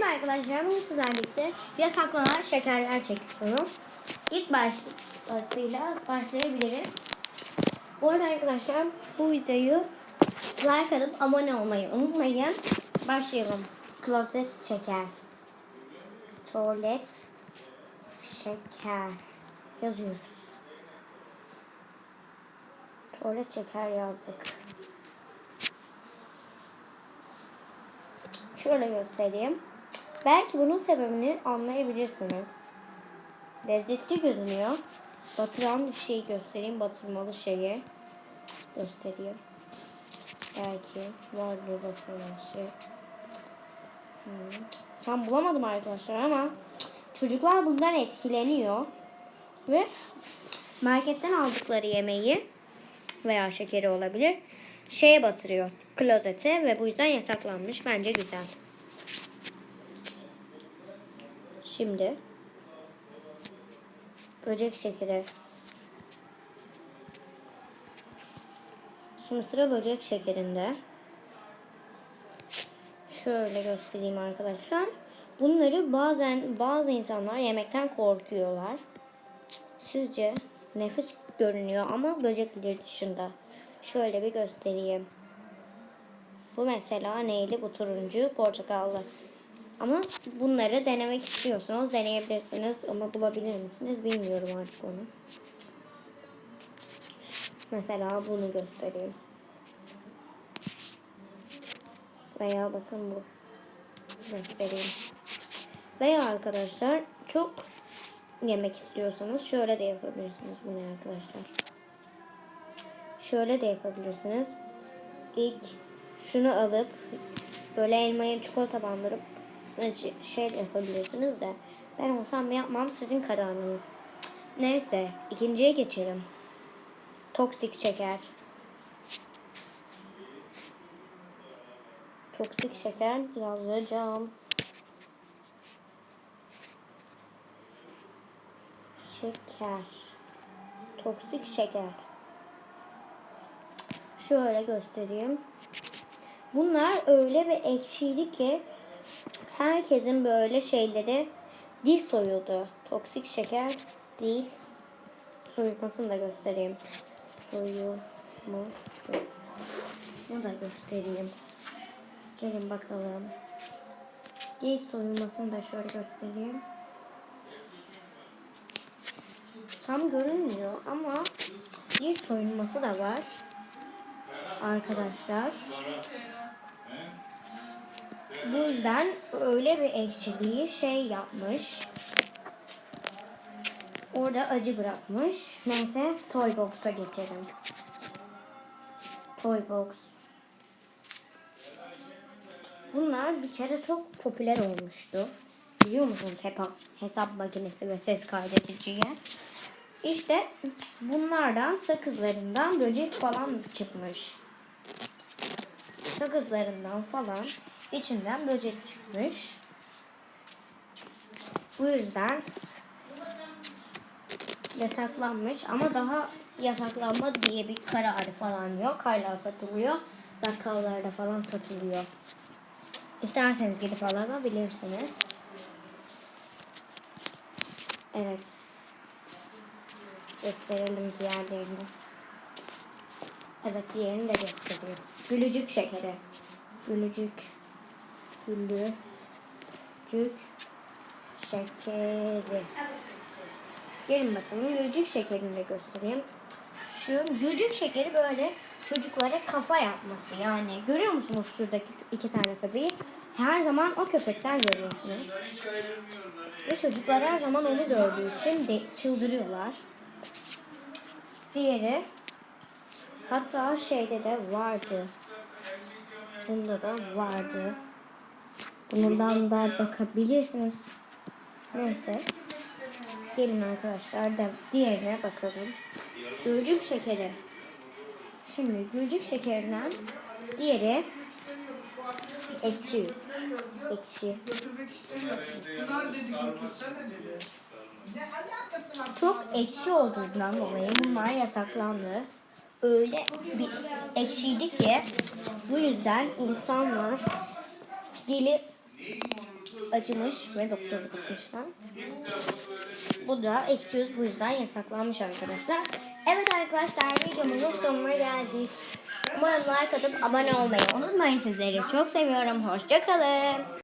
Merhaba arkadaşlar, bugün sizlerle birlikte yasaklanan şekerler çekiyorum. İlk başlasıyla başlayabiliriz. Bu arada arkadaşlar bu videoyu like atıp abone olmayı unutmayın. Başlayalım. Klozet şeker. Tuvalet şeker yazıyoruz. Tuvalet şeker yazdık. Şöyle göstereyim. Belki bunun sebebini anlayabilirsiniz. Lezzetli görünüyor. Batıran şeyi göstereyim. Batırmalı şeyi göstereyim. Belki vardır batıran şey. Hmm. Tam bulamadım arkadaşlar ama çocuklar bundan etkileniyor. Ve marketten aldıkları yemeği veya şekeri olabilir şeye batırıyor klozete ve bu yüzden yasaklanmış. Bence güzel. Şimdi böcek şekeri. Şimdi sıra böcek şekerinde. Şöyle göstereyim arkadaşlar. Bunları bazen bazı insanlar yemekten korkuyorlar. Sizce nefis görünüyor ama böcekleri dışında. Şöyle bir göstereyim. Bu mesela neyli? Bu turuncu, portakallı. Ama bunları denemek istiyorsanız deneyebilirsiniz. Ama bulabilir misiniz bilmiyorum artık onu. Mesela bunu göstereyim. Veya bakın bu. Göstereyim. Veya arkadaşlar çok yemek istiyorsanız şöyle de yapabilirsiniz bunu arkadaşlar. Şöyle de yapabilirsiniz. İlk şunu alıp böyle elmayı çikolata bandırıp üstüne şey yapabilirsiniz de ben olsam yapmam sizin kararınız. Neyse ikinciye geçelim. Toksik şeker. Toksik şeker yazacağım. Şeker. Toksik şeker. Şöyle göstereyim. Bunlar öyle bir ekşiydi ki herkesin böyle şeyleri dil soyuldu. Toksik şeker değil. Soyulmasını da göstereyim. Soyulması. Bunu da göstereyim. Gelin bakalım. Dil soyulmasını da şöyle göstereyim. Tam görünmüyor ama dil soyulması da var arkadaşlar. Bu yüzden öyle bir ekşiliği şey yapmış. Orada acı bırakmış. Neyse Toy Box'a geçelim. Toy Box. Bunlar bir kere çok popüler olmuştu. Biliyor musunuz hesap, makinesi ve ses kaydediciye? İşte bunlardan sakızlarından böcek falan çıkmış sakızlarından falan içinden böcek çıkmış. Bu yüzden yasaklanmış ama daha yasaklanma diye bir kararı falan yok. Hala satılıyor. Bakkallarda falan satılıyor. İsterseniz gidip alabilirsiniz. Evet. Gösterelim diğerlerini. Evet diğerini de gösteriyor. Gülücük şekeri. Gülücük. Gülücük şekeri. Gelin bakalım gülücük şekerini de göstereyim. Şu gülücük şekeri böyle çocuklara kafa yapması yani. Görüyor musunuz şuradaki iki tane köpeği? Her zaman o köpekten görüyorsunuz. Ve çocuklar her zaman onu gördüğü için de çıldırıyorlar. Diğeri Hatta şeyde de vardı. Bunda da vardı. Bundan da bakabilirsiniz. Neyse. Gelin arkadaşlar da diğerine bakalım. Gülcük şekeri. Şimdi gülcük şekerinden diğeri ekşi. Ekşi. Çok ekşi olduğundan dolayı bunlar yasaklandı öyle bir ekşiydi ki bu yüzden insanlar gelip acımış ve doktora gitmişler. Bu da ekşi yüz bu yüzden yasaklanmış arkadaşlar. Evet arkadaşlar videomuzun sonuna geldik. Umarım like atıp abone olmayı unutmayın sizleri. Çok seviyorum. Hoşçakalın.